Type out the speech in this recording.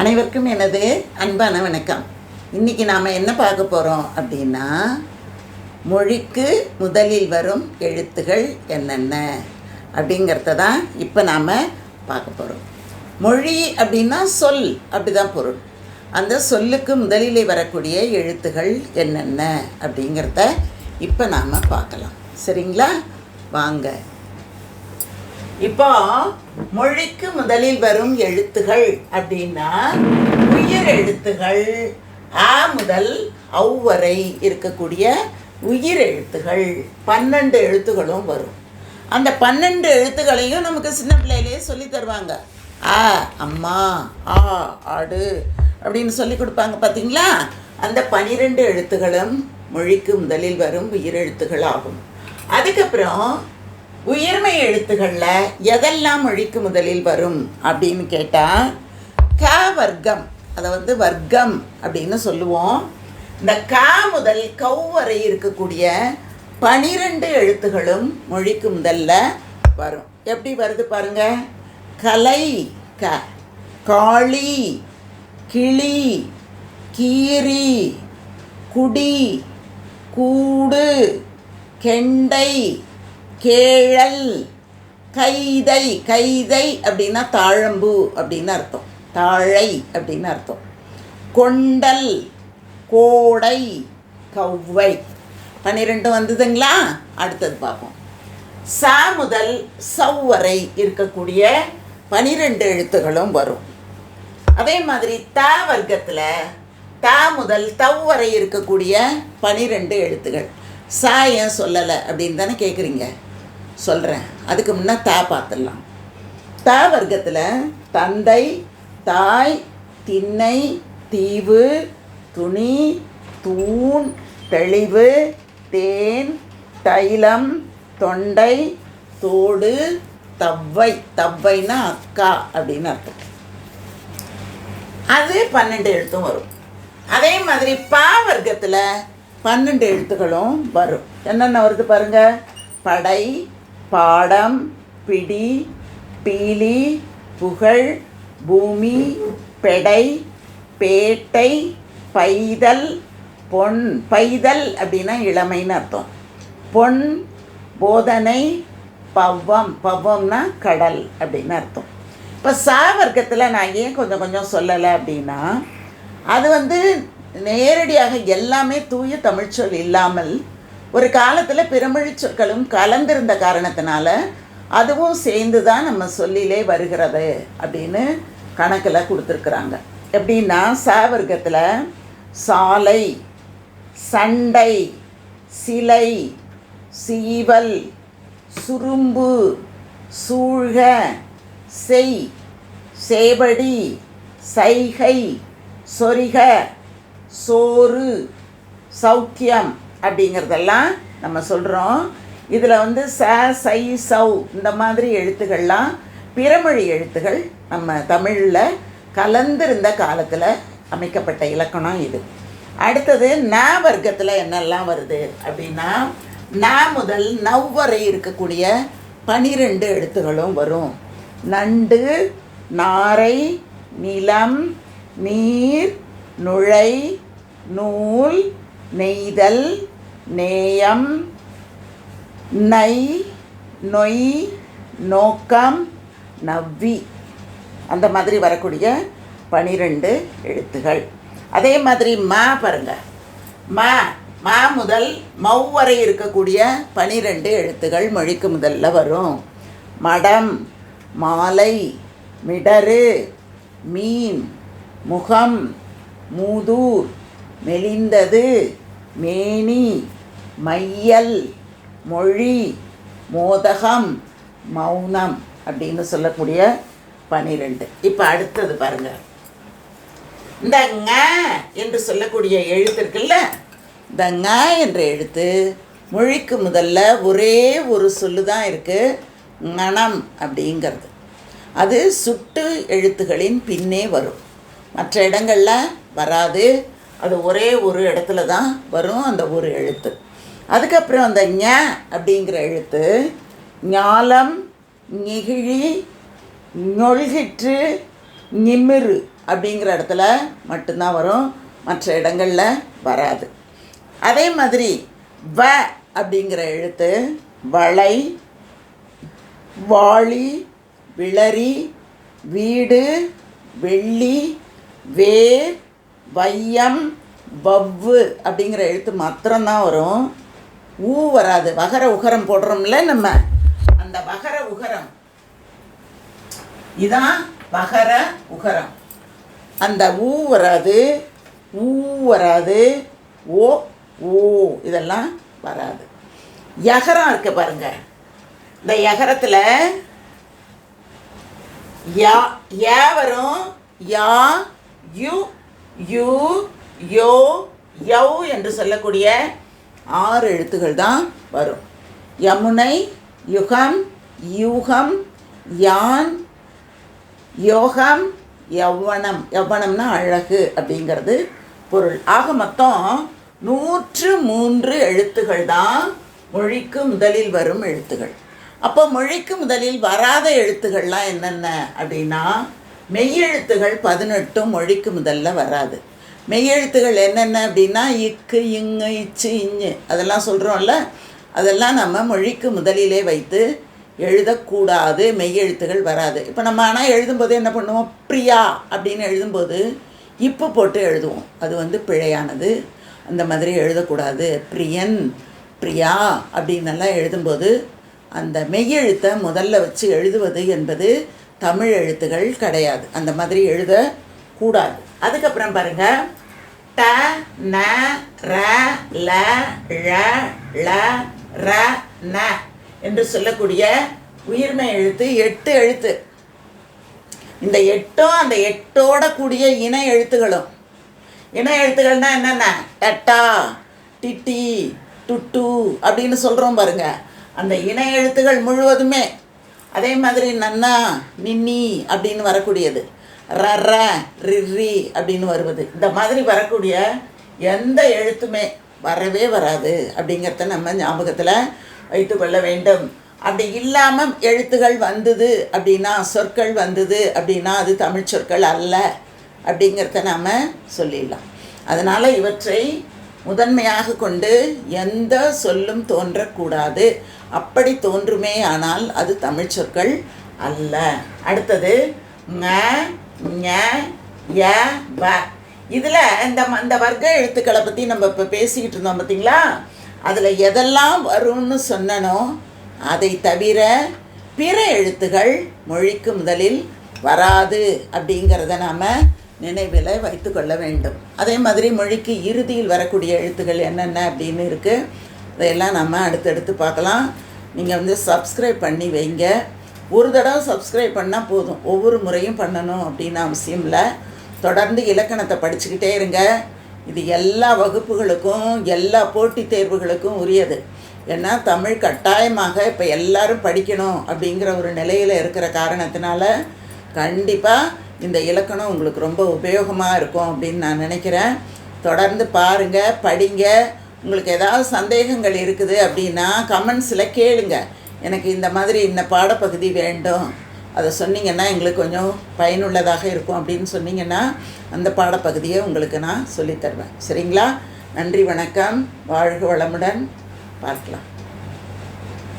அனைவருக்கும் எனது அன்பான வணக்கம். இன்றைக்கி நாம் என்ன பார்க்க போகிறோம் அப்படின்னா மொழிக்கு முதலில் வரும் எழுத்துகள் என்னென்ன அப்படிங்கிறத தான் இப்போ நாம் பார்க்க போகிறோம் மொழி அப்படின்னா சொல் அப்படி தான் பொருள். அந்த சொல்லுக்கு முதலிலே வரக்கூடிய எழுத்துகள் என்னென்ன அப்படிங்கிறத இப்போ நாம் பார்க்கலாம். சரிங்களா? வாங்க. இப்போ மொழிக்கு முதலில் வரும் எழுத்துகள் அப்படின்னா உயிர் எழுத்துகள் ஆ முதல் ஔ வரை இருக்கக்கூடிய உயிர் எழுத்துகள் பன்னெண்டு எழுத்துகளும் வரும். அந்த பன்னெண்டு எழுத்துக்களையும் நமக்கு சின்ன பிள்ளையிலேயே சொல்லி தருவாங்க. ஆ அம்மா ஆ ஆடு அப்படின்னு சொல்லி கொடுப்பாங்க பார்த்தீங்களா அந்த பனிரெண்டு எழுத்துகளும் மொழிக்கு முதலில் வரும் உயிரெழுத்துகள் ஆகும் அதுக்கப்புறம் உயிர்மை எழுத்துக்களில் எதெல்லாம் மொழிக்கு முதலில் வரும் அப்படின்னு கேட்டால் க வர்க்கம் அதை வந்து வர்க்கம் அப்படின்னு சொல்லுவோம். இந்த க முதல் கவ் வரை இருக்கக்கூடிய பனிரெண்டு எழுத்துகளும் மொழிக்கு முதல்ல வரும். எப்படி வருது பாருங்க? கலை க காளி கிளி கீரி குடி கூடு கெண்டை கேழல் கைதை கைதை அப்படின்னா தாழம்பு அப்படின்னு அர்த்தம். தாழை அப்படின்னு அர்த்தம். கொண்டல் கோடை கவ்வை. பன்னிரெண்டும் வந்ததுங்களா? அடுத்தது பார்ப்போம். சா முதல் சவ் வரை இருக்கக்கூடிய பனிரெண்டு எழுத்துகளும் வரும். அதே மாதிரி த வர்க்கத்தில் த முதல் தவ் வரை இருக்கக்கூடிய பனிரெண்டு எழுத்துகள். சா ஏன் சொல்லலை அப்படின்னு தானே கேட்குறீங்க சொல்கிறேன் அதுக்கு முன்னே தா பார்த்துடலாம் த வர்க்கத்தில் தந்தை தாய் திண்ணை தீவு துணி தூண் தெளிவு தேன் தைலம் தொண்டை தோடு தவ்வை. தவ்வைனா அக்கா அப்படின்னு அர்த்தம். அது பன்னெண்டு எழுத்தும் வரும். அதே மாதிரி பா வர்க்கத்தில் பன்னெண்டு எழுத்துக்களும் வரும். என்னென்ன வருது பாருங்கள் படை பாடம் பிடி பீலி புகழ் பூமி பெடை பேட்டை பைதல் பொன் பைதல் அப்படின்னா இளமைன்னு அர்த்தம். பொன் போதனை பவ்வம் பவ்வம்னா கடல் அப்படின்னு அர்த்தம். இப்போ சா வர்க்கத்தில் நான் ஏன் கொஞ்சம் கொஞ்சம் சொல்லலை அப்படின்னா அது வந்து நேரடியாக எல்லாமே தூய தமிழ்ச்சொல் இல்லாமல் ஒரு காலத்தில் பிறமொழி சொற்களும் கலந்திருந்த காரணத்தினால அதுவும் சேர்ந்து தான் நம்ம சொல்லிலே வருகிறது அப்படின்னு கணக்கில் கொடுத்துருக்குறாங்க. எப்படின்னா சாவர்க்கத்தில் சாலை சண்டை சிலை சீவல் சுரும்பு சூழ்க செய் சேவடி சைகை சொரிக சோறு சௌக்கியம் அப்படிங்கிறதெல்லாம் நம்ம சொல்கிறோம் இதில் வந்து ச சை சௌ இந்த மாதிரி எழுத்துக்கள்லாம் பிறமொழி எழுத்துகள் நம்ம தமிழில் கலந்திருந்த காலத்தில் அமைக்கப்பட்ட இலக்கணம் இது. அடுத்தது ந வர்க்கத்தில் என்னெல்லாம் வருது அப்படின்னா ந முதல் நவ் வரை இருக்கக்கூடிய பனிரெண்டு எழுத்துகளும் வரும். நண்டு நாரை நிலம் நீர் நுழை நூல் நெய்தல் நேயம் நை நொய் நோக்கம் நவ்வி. அந்த மாதிரி வரக்கூடிய பனிரெண்டு எழுத்துகள். அதே மாதிரி மா பாருங்க. மா மா முதல் மவ் வரை இருக்கக்கூடிய பனிரெண்டு எழுத்துகள் மொழிக்கு முதல்ல வரும். மடம் மாலை மிடரு மீன் முகம் மூதூர் மெலிந்தது மேனி மையல் மொழி மோதகம் மௌனம் அப்படின்னு சொல்லக்கூடிய பனிரெண்டு. இப்போ அடுத்தது பாருங்க. இந்த ங என்று சொல்லக்கூடிய எழுத்து இருக்குல்ல? இந்த ங என்ற எழுத்து மொழிக்கு முதல்ல ஒரே ஒரு சொல்லு தான் இருக்குது ஙனம் அப்படிங்கிறது. அது சுட்டு எழுத்துகளின் பின்னே வரும். மற்ற இடங்களில் வராது. அது ஒரே ஒரு இடத்துல தான் வரும் அந்த ஒரு எழுத்து. அதுக்கப்புறம் அந்த ஞ அப்படிங்கிற எழுத்து ஞாலம் நெகிழி நொழ்கிற்று நிமிரு அப்படிங்கிற இடத்துல மட்டும்தான் வரும். மற்ற இடங்களில் வராது. அதே மாதிரி வ அப்படிங்கிற எழுத்து வளை வாளி விளரி வீடு வெள்ளி வேர் வையம் வவ்வு அப்படிங்கிற எழுத்து மாத்திரம்தான் வரும். ஊ வராது. வகர உகரம் போடுறோம்ல நம்ம. அந்த வகர உகரம். இதான் வகர உகரம். அந்த ஊ வராது ஊ வராது ஓ ஓ இதெல்லாம் வராது. யகரம் இருக்கு பாருங்க. இந்த யகரத்தில் யா யா வரும். யா யு யூ யோ யௌ என்று சொல்லக்கூடிய ஆறு எழுத்துகள் தான் வரும். யமுனை யுகம் யூகம் யான் யோகம் யவ்வனம் யவ்வனம்னா அழகு அப்படிங்கிறது பொருள். ஆக மொத்தம் நூற்று மூன்று எழுத்துகள் தான் மொழிக்கு முதலில் வரும் எழுத்துகள் அப்போ மொழிக்கு முதலில் வராத எழுத்துக்கள்லாம் என்னென்ன அப்படின்னா மெய்யெழுத்துகள் பதினெட்டும் மொழிக்கு முதல்ல வராது. மெய்யெழுத்துகள் என்னென்ன அப்படின்னா இக்கு இங்கு இச்சு இஞ்சு அதெல்லாம் சொல்கிறோம்ல அதெல்லாம் நம்ம மொழிக்கு முதலிலே வைத்து எழுதக்கூடாது. மெய்யெழுத்துகள் வராது. இப்போ நம்ம ஆனால் எழுதும்போது என்ன பண்ணுவோம்? பிரியா அப்படின்னு எழுதும்போது இப்போ போட்டு எழுதுவோம். அது வந்து பிழையானது. அந்த மாதிரி எழுதக்கூடாது. பிரியன் பிரியா அப்படின்னெல்லாம் எழுதும்போது அந்த மெய்யெழுத்தை முதல்ல வச்சு எழுதுவது என்பது தமிழ் எழுத்துகள் கிடையாது. அந்த மாதிரி எழுதக்கூடாது. அதுக்கப்புறம் பாருங்க. ட ந ர ல ழ ள ர ந என்று சொல்லக்கூடிய உயிர்மை எழுத்து எட்டு எழுத்து. இந்த எட்டும் அந்த எட்டோட கூடிய இணை எழுத்துகளும். இணை எழுத்துக்கள்னா என்னென்ன? எட்டா டிட்டி டுட்டு அப்படின்னு சொல்கிறோம் பாருங்க. அந்த இணை எழுத்துகள் முழுவதுமே அதே மாதிரி நன்னா நின்னி அப்படின்னு வரக்கூடியது. ரர ரிரி அப்படின்னு வருவது. இந்த மாதிரி வரக்கூடிய எந்த எழுத்துமே வரவே வராது அப்படிங்கிறத நம்ம ஞாபகத்தில் வைத்துக்கொள்ள வேண்டும். அப்படி இல்லாமல் எழுத்துகள் வந்தது அப்படின்னா சொற்கள் வந்தது அப்படின்னா அது தமிழ் சொற்கள் அல்ல அப்படிங்கிறத நாம் சொல்லிடலாம். அதனால் இவற்றை முதன்மையாக கொண்டு எந்த சொல்லும் தோன்றக்கூடாது. அப்படி தோன்றுமே ஆனால் அது தமிழ் சொற்கள் அல்ல. அடுத்தது ங ஞ ய வ. இதில் இந்த இந்த வர்க்க எழுத்துக்களை பற்றி நம்ம இப்போ பேசிக்கிட்டு இருந்தோம் பார்த்தீங்களா அதில் எதெல்லாம் வரும்னு சொன்னனோ அதை தவிர பிற எழுத்துகள் மொழிக்கு முதலில் வராது அப்படிங்கிறத நாம் நினைவில் வைத்துக்கொள்ள வேண்டும். அதே மாதிரி மொழிக்கு இறுதியில் வரக்கூடிய எழுத்துக்கள் என்னென்ன அப்படின்னு இருக்குது இதையெல்லாம் நம்ம அடுத்தடுத்து பார்க்கலாம். நீங்கள் வந்து சப்ஸ்கிரைப் பண்ணி வைங்க. ஒரு தடவை சப்ஸ்கிரைப் பண்ணால் போதும். ஒவ்வொரு முறையும் பண்ணணும் அப்படின்னு அவசியம் இல்லை தொடர்ந்து இலக்கணத்தை படிச்சுக்கிட்டே இருங்க. இது எல்லா வகுப்புகளுக்கும் எல்லா போட்டித் தேர்வுகளுக்கும் உரியது. ஏன்னா தமிழ் கட்டாயமாக இப்போ எல்லாரும் படிக்கணும் அப்படிங்கிற ஒரு நிலையில் இருக்கிற காரணத்தினால கண்டிப்பாக இந்த இலக்கணம் உங்களுக்கு ரொம்ப உபயோகமாக இருக்கும் அப்படின்னு நான் நினைக்கிறேன். தொடர்ந்து பாருங்கள் படிங்க. உங்களுக்கு ஏதாவது சந்தேகங்கள் இருக்குது அப்படின்னா கமெண்ட்ஸில் கேளுங்கள் எனக்கு இந்த மாதிரி இந்த பாடப்பகுதி வேண்டும். அதை சொன்னீங்கன்னா எங்களுக்கு கொஞ்சம் பயனுள்ளதாக இருக்கும் அப்படின்னு சொன்னீங்கன்னா அந்த பாடப்பகுதியை உங்களுக்கு நான் சொல்லித் தருவேன். சரிங்களா? நன்றி வணக்கம். வாழ்க வளமுடன். பார்க்கலாம்.